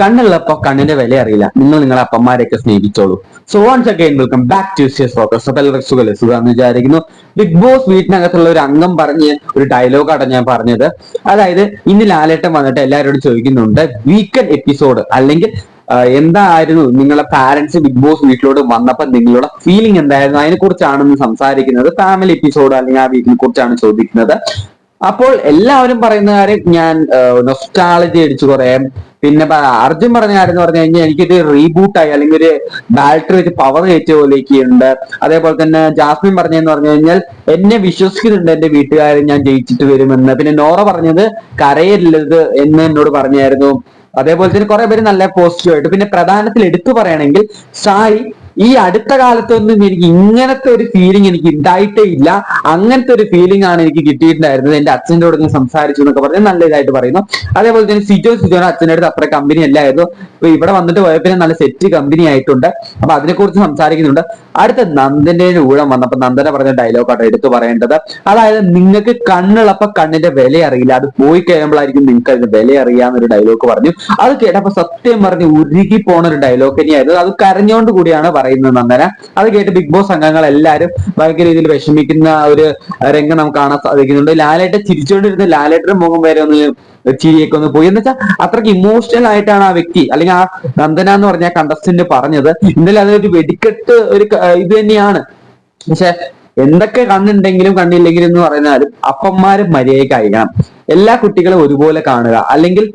കണ്ണുള്ളപ്പോ കണ്ണിന്റെ വില അറിയില്ല. നിങ്ങൾ നിങ്ങളെ അപ്പന്മാരെയൊക്കെ സ്നേഹിച്ചോളൂ. So once again welcome back to സിയസ് focus അപ്പൊ എല്ലാവർക്കും സുഖമെന്ന് വിചാരിക്കുന്നു. ബിഗ് ബോസ് വീട്ടിനകത്തുള്ള ഒരു അംഗം പറഞ്ഞ് ഒരു ഡയലോഗാണ് ഞാൻ പറഞ്ഞത്. അതായത് ഇന്ന് ലാലേട്ടൻ വന്നിട്ട് എല്ലാവരോടും ചോദിക്കുന്നുണ്ട് വീക്കെൻഡ് എപ്പിസോഡ് അല്ലെങ്കിൽ എന്തായിരുന്നു നിങ്ങളെ പാരന്റ്സ് ബിഗ് ബോസ് വീട്ടിലോട്ട് വന്നപ്പോൾ നിങ്ങളുടെ ഫീലിംഗ് എന്തായിരുന്നു? അതിനെ കുറിച്ചാണ് സംസാരിക്കുന്നത്. ഫാമിലി എപ്പിസോഡ് അല്ലെങ്കിൽ ആ വീക്കിനെ കുറിച്ചാണ് ചോദിക്കുന്നത്. അപ്പോൾ എല്ലാവരും പറയുന്ന കാര്യം ഞാൻ നൊസ്റ്റാളജി അടിച്ചു കുറെ പിന്നെ അർജുൻ പറഞ്ഞ കാര്യം എന്ന് പറഞ്ഞു കഴിഞ്ഞാൽ എനിക്കൊരു റീബൂട്ടായി അല്ലെങ്കിൽ ഒരു ബാറ്ററി വെച്ച് പവർ കയറ്റിയ പോലെയൊക്കെയുണ്ട് അതേപോലെ തന്നെ ജാസ്മിൻ പറഞ്ഞതെന്ന് പറഞ്ഞു കഴിഞ്ഞാൽ എന്നെ വിശ്വസിക്കുന്നുണ്ട് എന്റെ വീട്ടുകാരൻ ഞാൻ ജയിച്ചിട്ട് വരുമെന്ന്. പിന്നെ നോറ പറഞ്ഞത് കരയരുത് എന്ന് എന്നോട് പറഞ്ഞായിരുന്നു. അതേപോലെ തന്നെ കുറെ പേര് നല്ല പോസിറ്റീവ് ആയിട്ട്. പിന്നെ പ്രധാനത്തിൽ എടുത്തു പറയുകയാണെങ്കിൽ സായി ഈ അടുത്ത കാലത്തൊന്നും എനിക്ക് ഇങ്ങനത്തെ ഒരു ഫീലിംഗ് എനിക്ക് ഉണ്ടായിട്ടേ ഇല്ല. അങ്ങനത്തെ ഒരു ഫീലിംഗ് ആണ് എനിക്ക് കിട്ടിയിട്ടുണ്ടായിരുന്നത്. എന്റെ അച്ഛന്റെ കൂടെ സംസാരിച്ചു എന്നൊക്കെ പറഞ്ഞ് നല്ല ഇതായിട്ട് പറയുന്നു. അതേപോലെ തന്നെ സിജോ സിജോന് അച്ഛന്റെ അടുത്ത് അത്ര കമ്പനി അല്ലായിരുന്നു. ഇവിടെ വന്നിട്ട് പോയ പിന്നെ നല്ല സെറ്റ് കമ്പനി ആയിട്ടുണ്ട്. അപ്പൊ അതിനെക്കുറിച്ച് സംസാരിക്കുന്നുണ്ട്. അടുത്ത നന്ദിന്റെ ഊഴം വന്നപ്പോ നന്ദന പറഞ്ഞ ഡയലോഗ് ആണ് എടുത്തു പറയേണ്ടത്. അതായത് നിങ്ങൾക്ക് കണ്ണുള്ളപ്പോ കണ്ണിന്റെ വില അറിയില്ല. അത് പോയി കഴിയുമ്പോഴായിരിക്കും നിങ്ങൾക്ക് അതിന്റെ വില അറിയാന്നൊരു ഡയലോഗ് പറഞ്ഞു. അത് കേട്ടപ്പോ സത്യം പറഞ്ഞ് ഉരുകി പോണ ഒരു ഡയലോഗ് തന്നെയായിരുന്നു. അത് കരഞ്ഞോണ്ട് കൂടിയാണ് പറയുന്നത് നന്ദന. അത് കേട്ട് ബിഗ് ബോസ് അംഗങ്ങൾ എല്ലാവരും ഭയങ്കര രീതിയിൽ വിഷമിക്കുന്ന ഒരു രംഗം നമുക്ക് കാണാൻ സാധിക്കുന്നുണ്ട്. ലാലേട്ടൻ ചിരിച്ചുകൊണ്ടിരുന്ന ലാലേട്ടന്റെ മുഖം വരെ ഒന്ന് ചിരിയൊക്കെ ഒന്ന് പോയി. എന്ന് വെച്ചാൽ അത്രയ്ക്ക് ഇമോഷണൽ ആയിട്ടാണ് ആ വ്യക്തി അല്ലെങ്കിൽ ആ നന്ദന എന്ന് പറഞ്ഞ കണ്ടസ്റ്റന്റ് പറഞ്ഞത്. ഇന്നലെ അതൊരു വെടിക്കെട്ട് ഒരു ഇത് തന്നെയാണ്. പക്ഷെ എന്തൊക്കെ കണ്ണുണ്ടെങ്കിലും കണ്ണില്ലെങ്കിലും എന്ന് പറയുന്നാലും അപ്പന്മാരും മര്യാദയ്ക്ക് അയക്കണം. എല്ലാ കുട്ടികളും ഒരുപോലെ കാണുക. അല്ലെങ്കിൽ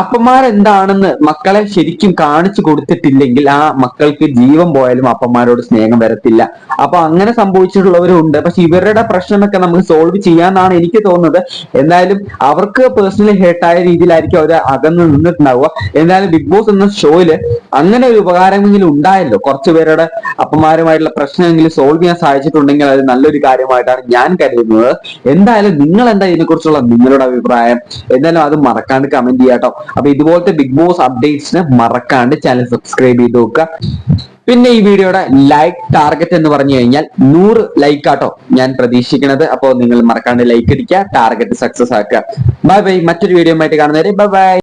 അപ്പന്മാരെന്താണെന്ന് മക്കളെ ശരിക്കും കാണിച്ചു കൊടുത്തിട്ടില്ലെങ്കിൽ ആ മക്കൾക്ക് ജീവൻ പോയാലും അപ്പന്മാരോട് സ്നേഹം വരത്തില്ല. അപ്പൊ അങ്ങനെ സംഭവിച്ചിട്ടുള്ളവരുണ്ട്. പക്ഷെ ഇവരുടെ പ്രശ്നമൊക്കെ നമുക്ക് സോൾവ് ചെയ്യാന്നാണ് എനിക്ക് തോന്നുന്നത്. എന്തായാലും അവർക്ക് പേഴ്സണലി ഹേർട്ടായ രീതിയിലായിരിക്കും അവർ അകന്ന് നിന്നിട്ടുണ്ടാവുക. എന്തായാലും ബിഗ് ബോസ് എന്ന ഷോയിൽ അങ്ങനെ ഒരു ഉപകാരമെങ്കിലും ഉണ്ടായല്ലോ. കുറച്ചു പേരുടെ അപ്പന്മാരുമായിട്ടുള്ള പ്രശ്നമെങ്കിലും സോൾവ് ചെയ്യാൻ സാധിച്ചിട്ടുണ്ടെങ്കിൽ അത് നല്ലൊരു കാര്യമായിട്ടാണ് ഞാൻ കരുതുന്നത്. എന്തായാലും നിങ്ങൾ എന്താ ഇതിനെക്കുറിച്ചുള്ള നിങ്ങളുടെ അഭിപ്രായം? എന്തായാലും അത് മറക്കാണ്ട് കമന്റ് ചെയ്യാട്ടോ. അപ്പൊ ഇതുപോലത്തെ ബിഗ് ബോസ് അപ്ഡേറ്റ്സിന് മറക്കാണ്ട് ചാനൽ സബ്സ്ക്രൈബ് ചെയ്ത് നോക്കുക. പിന്നെ ഈ വീഡിയോയുടെ ലൈക്ക് ടാർഗറ്റ് എന്ന് പറഞ്ഞു കഴിഞ്ഞാൽ നൂറ് ലൈക്ക് ആട്ടോ ഞാൻ പ്രതീക്ഷിക്കുന്നത് അപ്പോൾ നിങ്ങൾ മറക്കാണ്ട് ലൈക്ക് അടിക്കുക ടാർഗറ്റ് സക്സസ് ആക്കുക. ബൈ ബൈ മറ്റൊരു വീഡിയോ ആയിട്ട് കാണുന്നവരെ ബൈ ബൈ